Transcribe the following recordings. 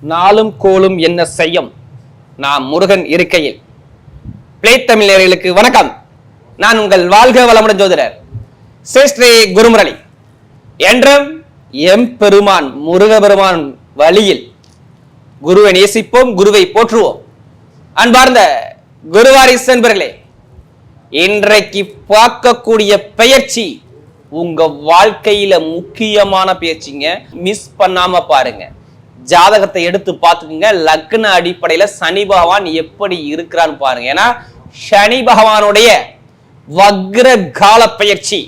நாளும் கோலும் என்ன செய்யும்? நான் முருகன் இருக்கையில். பிளே தமிழர்களுக்கு வணக்கம். நான் உங்கள் வாழ்க வளமுடன் ஜோதிடர் ஸ்ரீ குருமுரளி. என்றும் எம் பெருமான் முருக பெருமான் வழியில் குருவை நேசிப்போம் குருவை போற்றுவோம். அன்பார்ந்த குருவாரிஸ் என்பர்களே இன்றைக்கு பார்க்கக்கூடிய பெயர்ச்சி உங்க வாழ்க்கையில முக்கியமான பேச்சுங்க மிஸ் பண்ணாம பாருங்க. ஜாதகத்தை எடுத்து பார்த்துக்குங்க. லக்ன அடிப்படையில சனி பகவான் எப்படி இருக்கிறான்னு பாருங்க. ஏன்னா சனி பகவானுடைய வக்ர கால பயிற்சி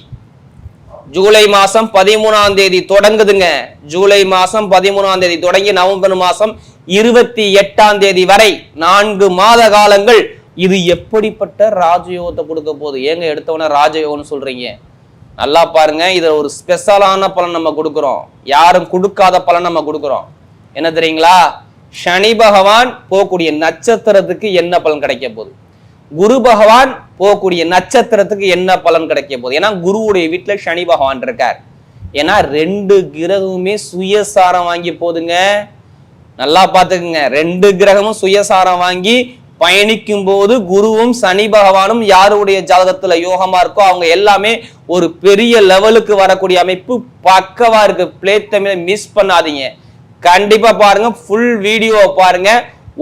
ஜூலை மாசம் பதிமூணாம் தேதி தொடங்குதுங்க. ஜூலை மாசம் பதிமூணாம் தேதி தொடங்கி நவம்பர் மாசம் இருபத்தி எட்டாம் தேதி வரை நான்கு மாத காலங்கள் இது எப்படிப்பட்ட ராஜயோகத்தை கொடுக்க போகுது? ஏங்க எடுத்தவொடனே ராஜயோகம்னு சொல்றீங்க? நல்லா பாருங்க. இதில் ஒரு ஸ்பெஷலான பலன் நம்ம கொடுக்குறோம். யாரும் கொடுக்காத பலன் நம்ம கொடுக்குறோம். என்ன தெரியுங்களா? சனி பகவான் போகக்கூடிய நட்சத்திரத்துக்கு என்ன பலன் கிடைக்க போகுது? குரு பகவான் போகக்கூடிய நட்சத்திரத்துக்கு என்ன பலன் கிடைக்க போகுது? ஏன்னா குருவுடைய வீட்டில் சனி பகவான் இருக்கார். ஏன்னா ரெண்டு கிரகமுமே சுயசாரம் வாங்கி போதுங்க நல்லா பார்த்துக்குங்க. ரெண்டு கிரகமும் சுயசாரம் வாங்கி பயணிக்கும் போது குருவும் சனி பகவானும் யாருடைய ஜாதகத்துல யோகமா இருக்கோ அவங்க எல்லாமே ஒரு பெரிய லெவலுக்கு வரக்கூடிய அமைப்பு பக்கவா இருக்கு. பிளே தமிழை மிஸ் பண்ணாதீங்க. கண்டிப்பா பாருங்க ஃபுல் வீடியோ பாருங்க.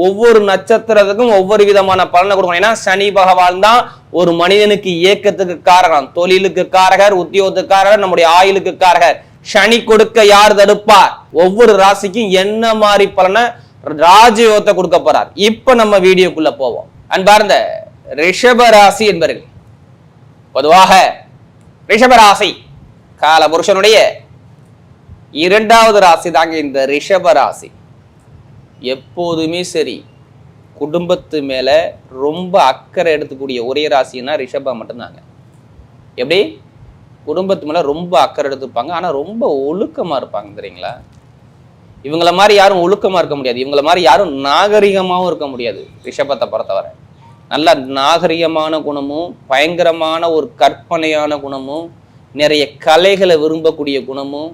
ஒவ்வொரு நட்சத்திரத்துக்கும் ஒவ்வொரு விதமான பலனை கொடுக்கணும். ஏன்னா சனி பகவான் தான் ஒரு மனிதனுக்கு இயக்கத்துக்கு காரகம். தொழிலுக்கு காரகர் உத்தியோகத்துக்கு காரகர் நம்முடைய ஆயுளுக்கு காரகர். சனி கொடுக்க யார் தடுப்பார்? ஒவ்வொரு ராசிக்கும் என்ன மாதிரி பலனை ராஜயோகத்தை கொடுக்க போறார்? இப்ப நம்ம வீடியோக்குள்ள போவோம். அன்பார்ந்த ரிஷப ராசி என்பர்கள் பொதுவாக ரிஷப ராசி கால புருஷனுடைய இரண்டாவது ராசி தாங்க இந்த ரிஷப ராசி. எப்போதுமே சரி குடும்பத்து மேலே ரொம்ப அக்கறை எடுத்துக்கூடிய ஒரே ராசின்னா ரிஷபா மட்டும்தாங்க. எப்படி? குடும்பத்து மேலே ரொம்ப அக்கறை எடுத்துப்பாங்க ஆனால் ரொம்ப ஒழுக்கமாக இருப்பாங்க தெரியுங்களா? இவங்கள மாதிரி யாரும் ஒழுக்கமாக இருக்க முடியாது. இவங்கள மாதிரி யாரும் நாகரிகமாகவும் இருக்க முடியாது ரிஷபத்தை பொறுத்தவரை. நல்ல நாகரிகமான குணமும் பயங்கரமான ஒரு கற்பனையான குணமும் நிறைய கலைகளை விரும்பக்கூடிய குணமும்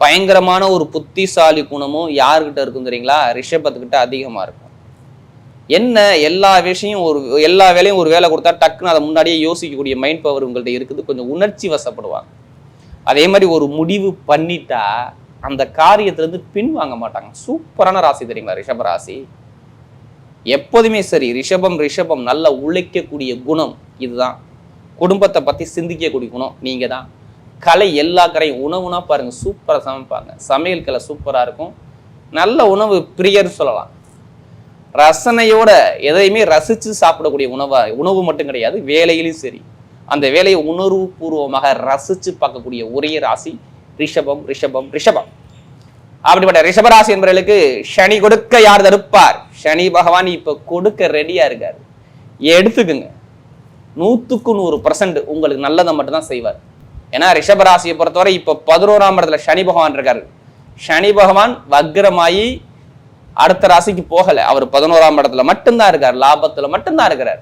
பயங்கரமான ஒரு புத்திசாலி குணமும் யாருக்கிட்ட இருக்கும் தெரியுங்களா? ரிஷபத்துக்கிட்ட அதிகமாக இருக்கும். என்ன எல்லா விஷயம் ஒரு எல்லா வேலையும் ஒரு வேலை கொடுத்தா டக்குன்னு அதை முன்னாடியே யோசிக்கக்கூடிய மைண்ட் பவர் உங்கள்ட்ட இருக்குது. கொஞ்சம் உணர்ச்சி வசப்படுவாங்க. அதே மாதிரி ஒரு முடிவு பண்ணிட்டா அந்த காரியத்திலேருந்து பின் வாங்க மாட்டாங்க. சூப்பரான ராசி தெரியுங்களா ரிஷப ராசி? எப்போதுமே சரி ரிஷபம் ரிஷபம் நல்லா உழைக்கக்கூடிய குணம் இதுதான். குடும்பத்தை பற்றி சிந்திக்கக்கூடிய குணம் நீங்கள் தான் கலை எல்லா கரையும் உணவுனா பாருங்க சூப்பராக சமைப்பாங்க. சமையல் கலை சூப்பராக இருக்கும். நல்ல உணவு பிரியர்னு சொல்லலாம். ரசனையோட எதையுமே ரசித்து சாப்பிடக்கூடிய உணவா உணவு மட்டும் கிடையாது வேலையிலும் சரி. அந்த வேலையை உணர்வு பூர்வமாக ரசித்து பார்க்கக்கூடிய ஒரே ராசி ரிஷபம் ரிஷபம் ரிஷபம். அப்படிப்பட்ட ரிஷபராசி என்பவர்களுக்கு சனி கொடுக்க யார் தடுப்பார்? சனி பகவான் இப்போ கொடுக்க ரெடியாக இருக்கார். எடுத்துக்குங்க. நூற்றுக்கு நூறு பர்சன்ட் உங்களுக்கு நல்லதை மட்டும்தான் செய்வார். ஏன்னா ரிஷபராசியை பொறுத்தவரை இப்போ பதினோராம் இடத்துல சனி பகவான் இருக்காரு. சனி பகவான் வக்ரமாயி அடுத்த ராசிக்கு போகலை. அவர் பதினோராம் இடத்துல மட்டும்தான் இருக்கார். லாபத்தில் மட்டும்தான் இருக்கிறார்.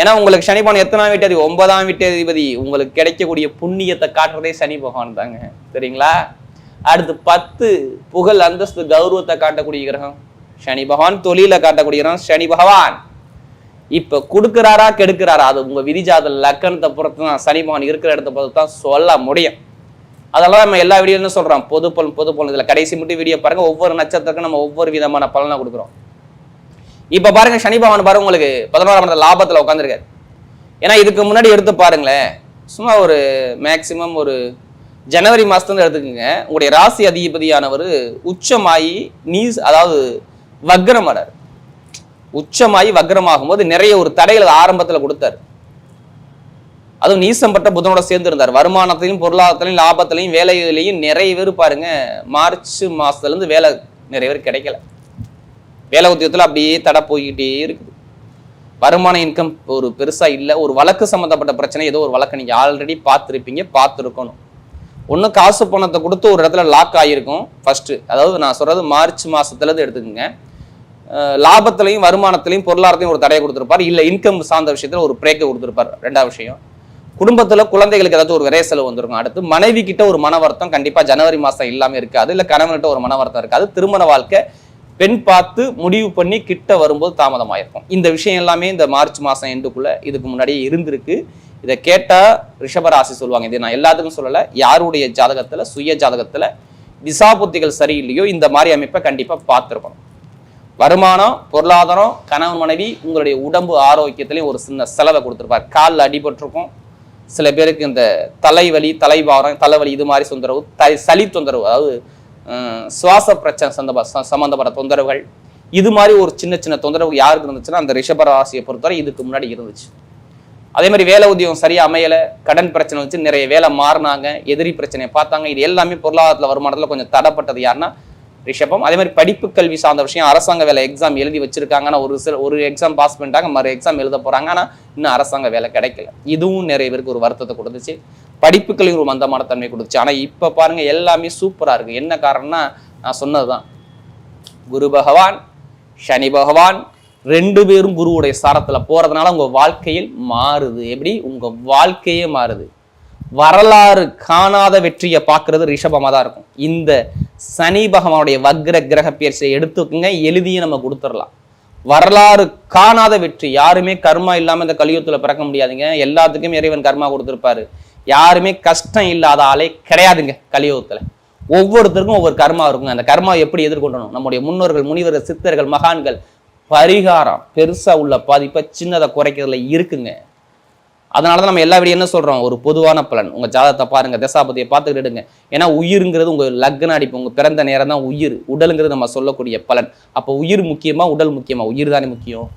ஏன்னா உங்களுக்கு சனி பகவான் எத்தனாம் வீட்டதிபதி ஒன்பதாம் வீட்டதிபதி உங்களுக்கு கிடைக்கக்கூடிய புண்ணியத்தை காட்டுறதே சனி பகவான் தாங்க. சரிங்களா? அடுத்து பத்து புகழ் அந்தஸ்து கௌரவத்தை காட்டக்கூடிய கிரகம். சனி பகவான் தொழில காட்டக்கூடிய கிரகம். சனி பகவான். இப்போ கொடுக்குறாரா கெடுக்கிறாரா? அது உங்கள் விதிஜாத லக்கணத்தை பொறுத்து தான் சனி பகவான் இருக்கிற இடத்த பொறுத்து தான் சொல்ல முடியும். அதெல்லாம் நம்ம எல்லா வீடியோலையும் சொல்கிறோம் பொது பலன் பொது பலன் இதில் கடைசி மட்டும் வீடியோ பாருங்க. ஒவ்வொரு நட்சத்திரத்துக்கும் நம்ம ஒவ்வொரு விதமான பலனை கொடுக்குறோம். இப்போ பாருங்கள் சனி பகவான் பாருங்க உங்களுக்கு பதினோராம் இடத்துல லாபத்தில் உட்காந்துருக்காரு ஏன்னா இதுக்கு முன்னாடி எடுத்து பாருங்களேன். சும்மா ஒரு மேக்சிமம் ஒரு ஜனவரி மாதத்துலேருந்து எடுத்துக்கோங்க. உங்களுடைய ராசி அதிபதியானவர் உச்சமாயி நீஸ் அதாவது வக்ரமடர் உச்சமாகி வக்ரமாகும் போது நிறைய ஒரு தடைகளை ஆரம்பத்தில் கொடுத்தாரு. அதுவும் நீசம் பட்ட புதனோட சேர்ந்து இருந்தார் வருமானத்திலையும் பொருளாதாரத்திலையும் லாபத்திலையும் வேலையிலையும் நிறைய பேர் பாருங்க மார்ச் மாசத்துலேருந்து வேலை நிறைய பேர் கிடைக்கல. வேலை உத்தியோகத்தில் அப்படியே தடை போய்கிட்டே இருக்குது. வருமான இன்கம் ஒரு பெருசாக இல்லை. ஒரு வழக்கு சம்மந்தப்பட்ட பிரச்சனை ஏதோ ஒரு வழக்கு நீங்கள் ஆல்ரெடி பார்த்துருப்பீங்க பார்த்துருக்கணும். ஒன்று காசு பணத்தை கொடுத்து ஒரு இடத்துல லாக் ஆகியிருக்கும் ஃபஸ்ட்டு அதாவது நான் சொல்கிறது மார்ச் மாதத்துலேருந்து எடுத்துக்கோங்க. லாபத்திலையும் வருமானத்திலையும் பொருளாதாரத்தையும் ஒரு தடையை கொடுத்துருப்பார். இல்லை இன்கம் சார்ந்த விஷயத்தில் ஒரு பிரேக்கை கொடுத்துருப்பார். ரெண்டாவது விஷயம். குடும்பத்தில் குழந்தைகளுக்கு ஏதாச்சும் ஒரு விரை செலவு வந்திருக்கும். அடுத்து மனைவி கிட்ட ஒரு மன வருத்தம் கண்டிப்பாக ஜனவரி மாதம் இல்லாமல் இருக்காது. இல்லை கணவன்கிட்ட ஒரு மன வருத்தம் இருக்காது. திருமண வாழ்க்கை பெண் பார்த்து முடிவு பண்ணி கிட்ட வரும்போது தாமதமாயிருக்கும். இந்த விஷயம் எல்லாமே இந்த மார்ச் மாதம் எண்டுக்குள்ள இதுக்கு முன்னாடியே இருந்திருக்கு. இதை கேட்டால் ரிஷபராசி சொல்லுவாங்க. இது நான் எல்லாத்துக்கும் சொல்லலை. யாருடைய ஜாதகத்தில் சுய ஜாதகத்தில் திசாபுத்திகள் சரியில்லையோ இந்த மாதிரி அமைப்பை கண்டிப்பாக பார்த்துருக்கணும். வருமானம் பொருளாதாரம் கணவன் மனைவி உங்களுடைய உடம்பு ஆரோக்கியத்திலையும் ஒரு சின்ன செலவை கொடுத்துருப்பார். காலில் அடிபட்டிருக்கும். சில பேருக்கு இந்த தலைவலி தலைபாரம் தலைவலி இது மாதிரி தொந்தரவு தை சளி தொந்தரவு அதாவது சுவாச பிரச்சனை சந்தப சம்மந்தப்பட்ட தொந்தரவுகள். இது மாதிரி ஒரு சின்ன சின்ன தொந்தரவு யாருக்கு இருந்துச்சுன்னா அந்த ரிஷபராசியை பொறுத்தவரை இதுக்கு முன்னாடி இருந்துச்சு. அதே மாதிரி வேலை உத்தியோகம் சரியாக அமையலை கடன் பிரச்சனை வச்சு நிறைய வேலை மாறினாங்க எதிரி பிரச்சனையை பார்த்தாங்க. இது எல்லாமே பொருளாதாரத்தில் வருமானத்தில் கொஞ்சம் தடப்பட்டது யாருன்னா ரிஷபம். அதே மாதிரி படிப்பு கல்வி சார்ந்த விஷயம் அரசாங்க வேலை எக்ஸாம் எழுதி வச்சிருக்காங்கன்னா ஒரு சில ஒரு எக்ஸாம் பாஸ் பண்ணிட்டாங்க மறு எக்ஸாம் எழுத போறாங்க. ஆனால் இன்னும் அரசாங்க வேலை கிடைக்கல. இதுவும் நிறைய பேருக்கு ஒரு வருத்தத்தை கொடுத்துச்சு. படிப்பு கல்வி ஒரு மந்தமான தன்மை கொடுத்துச்சு. ஆனால் இப்போ பாருங்க எல்லாமே சூப்பராக இருக்கு. என்ன காரணம்னா நான் சொன்னதுதான். குரு பகவான் சனி பகவான் ரெண்டு பேரும் குருவுடைய சாரத்தில் போறதுனால உங்க வாழ்க்கையில் மாறுது. எப்படி? உங்க வாழ்க்கையே மாறுது. வரலாறு காணாத வெற்றியை பார்க்குறது ரிஷபமாக தான் இருக்கும். இந்த சனி பகவானுடைய வக்ர கிரக பயிற்சியை எடுத்துக்கோங்க எழுதியும் நம்ம கொடுத்துடலாம். வரலாறு காணாத வெற்றி. யாருமே கர்மா இல்லாமல் இந்த கலியுகத்தில் பிறக்க முடியாதுங்க. எல்லாத்துக்கும் இறைவன் கர்மா கொடுத்துருப்பாரு. யாருமே கஷ்டம் இல்லாத ஆளே கிடையாதுங்க கலியுகத்தில். ஒவ்வொருத்தருக்கும் ஒவ்வொரு கர்மா இருக்குங்க. அந்த கர்மா எப்படி எதிர்கொள்ளணும்? நம்முடைய முன்னோர்கள் முனிவர்கள் சித்தர்கள் மகான்கள் பரிகாரம் பெருசா உள்ள பாதிப்பை சின்னதை குறைக்கிறதுல இருக்குங்க. அதனால தான் நம்ம எல்லா விடையும் என்ன சொல்கிறோம் ஒரு பொதுவான பலன். உங்கள் ஜாதகத்தை பாருங்க தசாபதியை பார்த்துக்கிட்டு ஏன்னா உயிருங்கிறது உங்கள் லக்ன அடிப்பு உங்கள் பிறந்த நேரம் தான் உயிர். உடலுங்கிறது நம்ம சொல்லக்கூடிய பலன். அப்போ உயிர் முக்கியமாக உடல் முக்கியமாக உயிர் தானே முக்கியம்.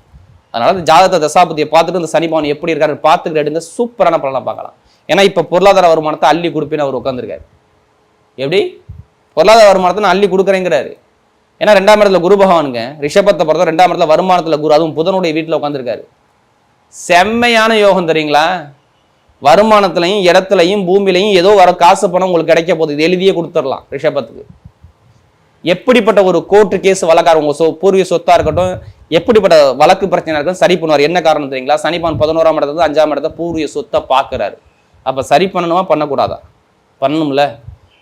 அதனால இந்த ஜாதகத்தை தசாபதியை பார்த்துட்டு இந்த சனிபவன் எப்படி இருக்காரு பார்த்துக்கிட்டு எடுங்க சூப்பரான பலனை பார்க்கலாம். ஏன்னா இப்போ பொருளாதார வருமானத்தை அள்ளி கொடுப்பேன்னு அவர் உட்காந்துருக்காரு எப்படி? பொருளாதார வருமானத்தை நான் அள்ளி கொடுக்குறேங்கிறாரு. ஏன்னா ரெண்டாம் இடத்துல குரு பகவானுங்க ரிஷபத்தை பொறுத்த ரெண்டாம் இடத்துல வருமானத்தில் குரு அதுவும் புதனுடைய வீட்டில் உட்காந்துருக்காரு செம்மையான யோகம் தெரியுங்களா? வருமானத்துலையும் இடத்துலையும் பூமியிலையும் ஏதோ வர காசு பணம் உங்களுக்கு கிடைக்க போகுது. இது எழுதியே கொடுத்துடலாம் ரிஷபத்துக்கு. எப்படிப்பட்ட ஒரு கோர்ட்டு கேஸ் வழக்கார் உங்கள் சொ பூர்வீக சொத்தாக இருக்கட்டும் எப்படிப்பட்ட வழக்கு பிரச்சனை இருக்கட்டும் சரி பண்ணுவார். என்ன காரணம் தெரியுங்களா? சனிப்பான் பதினோராம் இடத்துல அஞ்சாம் இடத்த பூர்வீக சொத்தை பார்க்குறாரு. அப்போ சரி பண்ணணுமா? பண்ணக்கூடாதா? பண்ணணும்ல.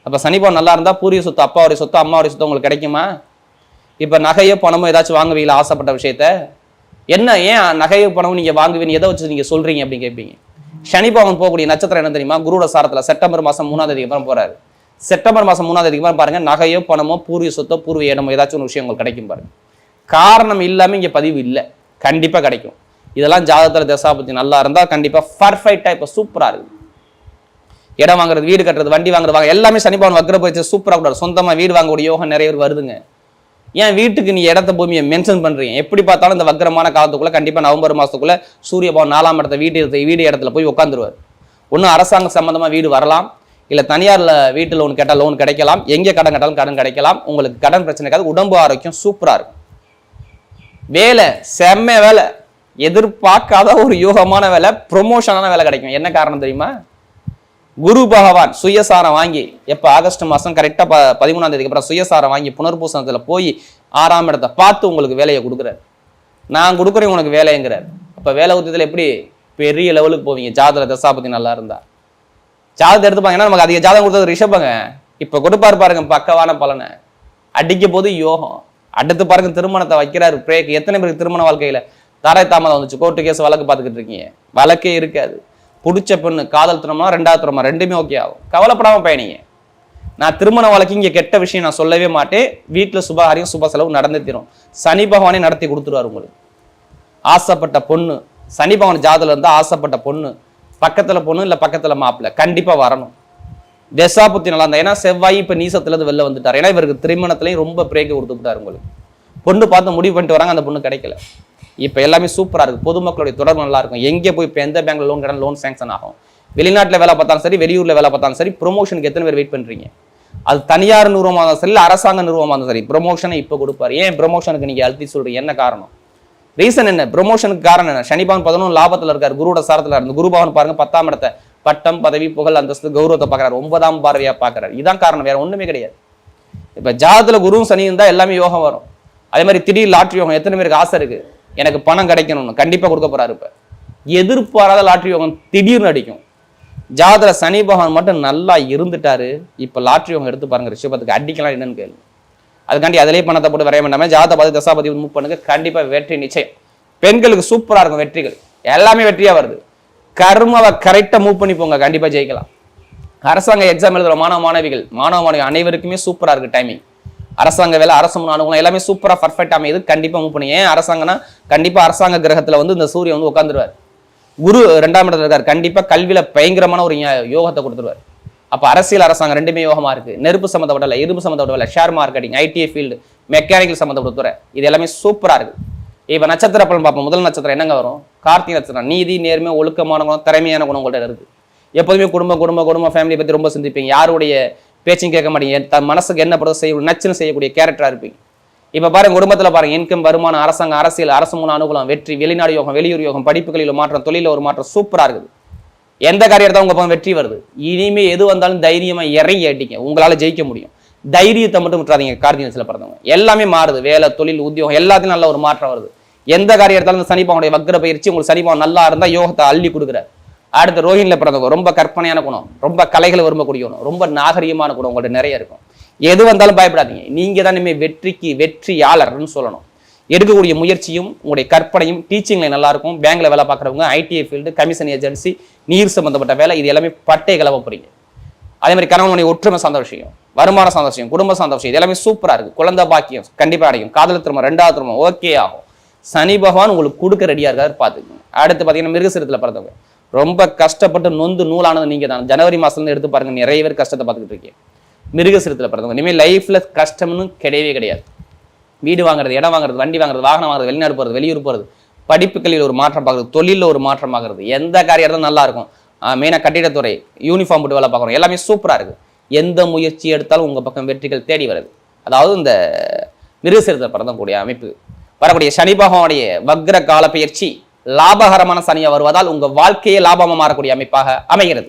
அப்போ சனிப்பான் நல்லா இருந்தால் பூர்வீக சொத்து அப்பாவுடைய சொத்து அம்மாவுடைய சொத்து உங்களுக்கு கிடைக்குமா? இப்போ நகையோ பணமோ ஏதாச்சும் வாங்குவீங்களா? ஆசைப்பட்ட விஷயத்த? என்ன ஏன் நகையோ பணம் நீங்கள் வாங்குவீங்க எதை வச்சு நீங்கள் சொல்கிறீங்க அப்படின்னு கேட்பீங்க? சனி பவன் போகக்கூடிய நட்சத்திரம் என்ன தெரியுமா? குருட சாரத்தில் செப்டம்பர் மாதம் மூணாம் தேதிக்கு அப்புறம் போகிறாரு செப்டம்பர் மாதம் மூணாம் தேதிக்கு அப்புறம் பாருங்கள் நகையோ பணமோ பூர்வீக சொத்தோ பூர்வீக இடமோ ஏதாச்சும் ஒரு விஷயம் உங்களுக்கு கிடைக்கும் பாருங்கள் காரணம் இல்லாமல் இங்கே பதிவு இல்லை. கண்டிப்பாக கிடைக்கும். இதெல்லாம் ஜாதகத்தில் தசாபதி நல்லா இருந்தால் கண்டிப்பாக பர்ஃபெக்டா இப்போ சூப்பராக இருக்குது இடம் வாங்குறது வீடு கட்டுறது வண்டி வாங்குறது வாங்க எல்லாமே சனிபவன் வக்ர போயிடுச்சு சூப்பராக கூடாது சொந்தமாக வீடு வாங்கக்கூடிய யோகம் நிறைய பேர் வருதுங்க. ஏன் வீட்டுக்கு நீ இடத்த பூமியை மென்ஷன் பண்ணுறீங்க எப்படி பார்த்தாலும் இந்த வக்கரமான காலத்துக்குள்ளே கண்டிப்பாக நவம்பர் மாதத்துக்குள்ளே சூரிய பவன் நாலாம் இடத்த வீட்டு வீடு இடத்துல போய் உட்காந்துருவார் ஒன்றும் அரசாங்க சம்மந்தமாக வீடு வரலாம். இல்லை தனியாரில் வீட்டு லோன் கேட்டால் லோன் கிடைக்கலாம். எங்கே கடன் கேட்டாலும் கடன் கிடைக்கலாம். உங்களுக்கு கடன் பிரச்சனை கிடையாது உடம்பு ஆரோக்கியம் சூப்பராக இருக்கும். வேலை செம்ம வேலை. எதிர்பார்க்காத ஒரு யூகமான வேலை ப்ரொமோஷனான வேலை கிடைக்கும். என்ன காரணம் தெரியுமா? குரு பகவான் சுயசாரம் வாங்கி எப்போ ஆகஸ்ட் மாதம் கரெக்டாக ப பதிமூணாம் தேதிக்கு அப்புறம் சுயசாரம் வாங்கி புனர்பூசணத்தில் போய் ஆறாம் இடத்தை பார்த்து உங்களுக்கு வேலையை கொடுக்குறாரு. நான் கொடுக்குறேன் உனக்கு வேலைங்கிறார். அப்போ வேலை உத்தியத்தில் எப்படி பெரிய லெவலுக்கு போவீங்க? ஜாதக தசாபதி நல்லா இருந்தா. ஜாதகத்தை எடுத்துப்பாங்க ஏன்னா நமக்கு அதிக ஜாதகம் கொடுத்தது ரிஷபங்க. இப்போ கொடுப்பாரு பாருங்க பக்கவான பலனை. அடிக்க போது யோகம். அடுத்து பாருங்க திருமணத்தை வைக்கிறாரு பிரேக் எத்தனை பேருக்கு திருமண வாழ்க்கையில் தாரை தாமதம் வந்துச்சு? கோர்ட்டு கேஸ் வழக்கு பார்த்துக்கிட்டு இருக்கீங்க. வழக்கே இருக்காது. பிடிச்ச பெண்ணு காதல் திருமணம் ரெண்டாவது திருமணம் ரெண்டுமே ஓகே ஆகும். கவலைப்படாமல் பயணிங்க. நான் திருமண வழக்கு இங்கே கெட்ட விஷயம் நான் சொல்லவே மாட்டேன். வீட்டில் சுபகாரியம் சுப செலவு நடந்தே தீரும். சனி பகவானே நடத்தி கொடுத்துருவாரு உங்களுக்கு. ஆசைப்பட்ட பொண்ணு சனி பகவான் ஜாதல இருந்தால் ஆசைப்பட்ட பொண்ணு பக்கத்தில் பொண்ணு இல்லை பக்கத்தில் மாப்பிள்ள கண்டிப்பாக வரணும். தசாபுத்தி நல்லா இருந்தா ஏன்னா செவ்வாய் இப்போ நீசத்துலேருந்து வெளில வந்துட்டார். ஏன்னா இவருக்கு திருமணத்திலையும் ரொம்ப பிரேக் கொடுத்துக்கிட்டார் உங்களுக்கு. பொண்ணு பார்த்து முடிவு பண்ணிட்டு வராங்க அந்த பொண்ணு கிடைக்கல. இப்போ எல்லாமே சூப்பராக இருக்குது பொதுமக்களுடைய தொடர்பு நல்லா இருக்கும். எங்கே போய் இப்போ எந்த பேங்க்ல லோன் கடன் லோன் சேங்ஷன் ஆகும். வெளிநாட்டில் வேலை பார்த்தாலும் சரி வெளியூரில் வேலை பார்த்தாலும் சரி ப்ரொமோஷனுக்கு எத்தனை பேர் வெயிட் பண்ணுறீங்க அது தனியார் நிறுவனமாக இருந்தாலும் சரி இல்லை அரசாங்க நிறுவனமாக இருந்தாலும் சரி ப்ரொமோஷனை இப்போ கொடுப்பாரு. ஏன் ப்ரொமோஷனுக்கு நீங்கள் அழுத்தி சொல்கிறீங்க என்ன காரணம்? ரீசன் என்ன? ப்ரொமோஷனுக்கு காரணம் என்ன? சனிபவன் பதினொன்று லாபத்தில் இருக்கார். குருவோட சாரத்தில் இருந்து. குரு பவன் பாருங்க பத்தாம் இடத்த பட்டம் பதவி புகழ் அந்தஸ்து கௌரவத்தை பார்க்கறாரு. ஒன்பதாம் பார்வையாக பார்க்கறாரு. இதான் காரணம். வேற ஒன்றுமே கிடையாது. இப்போ ஜாதத்தில் குருவும் சனி இருந்தால் எல்லாமே யோகம் வரும். அதே மாதிரி திடீர் லாட்ரி யோகம் எத்தனை பேருக்கு ஆசை இருக்குது எனக்கு பணம் கிடைக்கணும்னு கண்டிப்பாக கொடுக்க போறாரு இப்போ. எதிர்பாராத லாட்ரி யோகம் திடீர்னு அடிக்கும். ஜாதல சனி பகவான் மட்டும் நல்லா இருந்துட்டாரு இப்போ லாட்ரி யோகம் எடுத்து பாருங்க ரிஷபத்துக்கு அடிக்கலாம் என்னன்னு கேள்வி அதுக்காண்டி அதிலே பணத்தை போட்டு வரைய வேண்டாமே ஜாதக பார்த்து தசாபதி மூவ் பண்ணுங்க கண்டிப்பாக வெற்றி நிச்சயம். பெண்களுக்கு சூப்பராக இருக்கும் வெற்றிகள். எல்லாமே வெற்றியாக வருது. கர்மாவை கரெக்டாக மூவ் பண்ணி போங்க கண்டிப்பாக ஜெயிக்கலாம். அரசாங்க எக்ஸாம் எழுதுகிற மாணவ மாணவிகள் மாணவ மாணவி அனைவருக்குமே சூப்பராக இருக்குது டைமிங் அரசாங்க வேலை அரசு முன் அனுகூலம் எல்லாமே சூப்பராக பர்ஃபெக்ட் அமையுது. கண்டிப்பாக மூவ் பண்ணி. ஏன் அரசாங்கன்னா கண்டிப்பாக அரசாங்க கிரகத்தில் வந்து இந்த சூரியன் வந்து உட்காந்துருவார் குரு ரெண்டாம் இடத்துல இருக்கார். கண்டிப்பாக கல்வியில் பயங்கரமான ஒரு யோகத்தை கொடுத்துருவார். அப்போ அரசியல் அரசாங்கம் ரெண்டுமே யோகமாக இருக்குது நெருப்பு சம்மந்தப்பட்ட வேலை, இரும்பு சம்மந்தப்பட்ட share marketing ITI field mechanical சம்மந்தப்பட்ட துறை இது எல்லாமே சூப்பராக இருக்குது இப்போ நட்சத்திர பலன் பார்ப்போம். முதல் நட்சத்திரம் என்னங்க வரும்? கார்த்திகை நட்சத்திரம். நீதி நேர்மை ஒழுக்கமான குணம் திறமையான குணம் இருக்குது எப்போதுமே குடும்ப குடும்ப குடும்ப ஃபேமிலி பற்றி ரொம்ப சிந்திப்பீங்க. யாருடைய பேச்சையும் கேட்க மாட்டீங்க. தன் மனசுக்கு என்ன படம் செய்ய நச்சுன்னு செய்யக்கூடிய கேரக்டராக இருப்பீங்க. இப்போ பாருங்க குடும்பத்தில் பாருங்க இன்கம் வருமானம் அரசாங்க அரசியல் அரசு மூலம் அனுகூலம் வெற்றி வெளிநாடு யோகம் வெளியூர் யோகம் படிப்புகளில் மாற்றம் தொழிலில் ஒரு மாற்றம் சூப்பராக இருக்குது. எந்த காரியத்தை உங்கள் பக்கம் வெற்றி வருது? இனிமே எது வந்தாலும் தைரியமாக இறங்கி அடிங்க உங்களால் ஜெயிக்க முடியும். தைரியத்தை மட்டும் விட்டுறாதீங்க கார்த்திகத்தில் பிறந்தவங்க. எல்லாமே மாறுது. வேலை தொழில் உத்தியோகம் எல்லாத்தையும் நல்ல ஒரு மாற்றம் வருது. எந்த காரியம் எடுத்தாலும் இந்த சனிப்பாவுடைய பயிற்சி உங்களுக்கு சனிப்பாவன் நல்லா இருந்தால் யோகத்தை அள்ளி கொடுக்குறாரு. அடுத்து ரோஹின்ல பிறந்தவங்க ரொம்ப கற்பனையான குணம் ரொம்ப கலைகளை விரும்பக்கூடிய குணம் ரொம்ப நாகரிகமான குணம் உங்கள்ட்ட நிறைய இருக்கும். எது வந்தாலும் பயப்படாதீங்க. நீங்க தான் இனிமேல் வெற்றிக்கு வெற்றியாளர்னு சொல்லணும். எடுக்கக்கூடிய முயற்சியும் உங்களுடைய கற்பனையும் டீச்சிங்ல நல்லா இருக்கும். பேங்க்ல வேலை பார்க்குறவங்க ஐடிஐ ஃபீல்டு கமிஷன் ஏஜென்சி நீர் சம்பந்தப்பட்ட வேலை இது எல்லாமே பட்டை கலவை போறீங்க. அதே மாதிரி கணவனுடைய ஒற்றுமை சார்ந்த விஷயம் வருமான சார்ந்த விஷயம் குடும்ப சார்ந்த விஷயம் இது எல்லாமே சூப்பராக இருக்கு. குழந்தை பாக்கியம் கண்டிப்பாக அடையும். காதல் திரும்ப ரெண்டாவது திரும்ப ஓகே ஆகும். சனி பகவான் உங்களுக்கு கொடுக்க ரெடியாக இருக்காரு பார்த்துக்கோங்க. அடுத்து பார்த்தீங்கன்னா மிருகசிரத்தில் பிறந்தவங்க. ரொம்ப கஷ்டப்பட்டு நொந்து நூலானது நீங்கள் தான் ஜனவரி மாசத்துல எடுத்து பாருங்கள் நிறைய பேர் கஷ்டத்தை பார்த்துக்கிட்டு இருக்கீங்க. மிருகசிரத்தில் பிறந்தவங்க. இனிமேல் லைஃப்பில் கஷ்டம்னு கிடையவே கிடையாது. வீடு வாங்குறது இடம் வாங்குறது வண்டி வாங்குறது வாகனம் வாங்குறது வெளிநாடு போகிறது வெளியூர் போகிறது படிப்புகளில் ஒரு மாற்றம் பார்க்குறது தொழிலில் ஒரு மாற்றம் ஆகுறது எந்த காரியம் நல்லா இருக்கும். மெயினாக கட்டிடத்துறை யூனிஃபார்ம் போட்டு வேலை பார்க்குறோம் எல்லாமே சூப்பராக இருக்குது எந்த முயற்சி எடுத்தாலும் உங்கள் பக்கம் வெற்றிகள் தேடி வருது. அதாவது இந்த மிருகசிரத்தில் பிறந்தக்கூடிய அமைப்பு. வரக்கூடிய சனி பகவானுடைய வக்ர கால பயிற்சி லாபகரமான சனியா வருவதால் உங்கள் வாழ்க்கையே லாபமாக மாறக்கூடிய அமைப்பாக அமைகிறது.